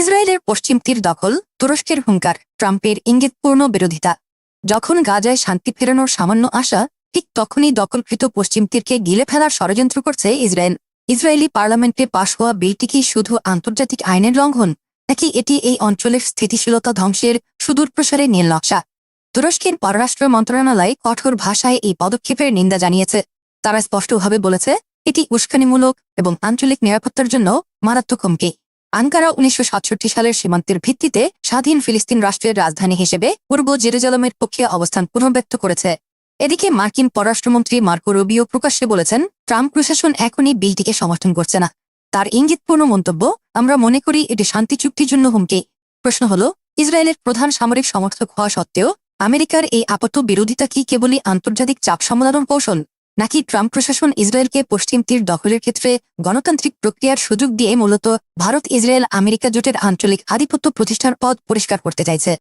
ইসরায়েলের পশ্চিম তীর দখল, তুরস্কের হুঙ্কার, ট্রাম্পের ইঙ্গিতপূর্ণ বিরোধিতা। যখন গাজায় শান্তি ফেরানোর সামান্য আশা, ঠিক তখনই দখলকৃত পশ্চিম তীরকে গিলে ফেলার ষড়যন্ত্র করছে ইসরায়েল। ইসরায়েলি পার্লামেন্টে পাশ হওয়া বিলটি কি শুধু আন্তর্জাতিক আইনের লঙ্ঘন, নাকি এটি এই অঞ্চলের স্থিতিশীলতা ধ্বংসের সুদূর প্রসারে নীল নকশা? তুরস্কের পররাষ্ট্র মন্ত্রণালয় কঠোর ভাষায় এই পদক্ষেপের নিন্দা জানিয়েছে। তারা স্পষ্টভাবে বলেছে, এটি উস্কানিমূলক এবং আঞ্চলিক নিরাপত্তার জন্য মারাত্মক হুমকি। আঙ্কারা উনিশশো সালের সীমান্তের ভিত্তিতে স্বাধীন ফিলিস্তিন রাষ্ট্রের রাজধানী হিসেবে পূর্ব জেরুজালামের পক্ষে অবস্থান পুনর্ব্যক্ত করেছে। এদিকে মার্কিন পররাষ্ট্রমন্ত্রী মার্কো রুবিও প্রকাশ্যে বলেছেন, ট্রাম্প প্রশাসন এখনই বিলটিকে সমর্থন করছে না। তার ইঙ্গিতপূর্ণ মন্তব্য, আমরা মনে করি এটি শান্তি চুক্তির জন্য হুমকি। প্রশ্ন হল, ইসরায়েলের প্রধান সামরিক সমর্থক হওয়া সত্ত্বেও আমেরিকার এই আপাত বিরোধিতা কি কেবলই আন্তর্জাতিক চাপ সমাধান কৌশল? নাকি ট্রাম্প প্রশাসন ইসরায়েলকে পশ্চিম তীর দখলের ক্ষেত্রে গণতান্ত্রিক প্রক্রিয়ার সুযোগ দিয়ে মূলত ভারত ইসরায়েল আমেরিকা জোটের আঞ্চলিক আধিপত্য প্রতিষ্ঠার পথ পরিষ্কার করতে চাইছে।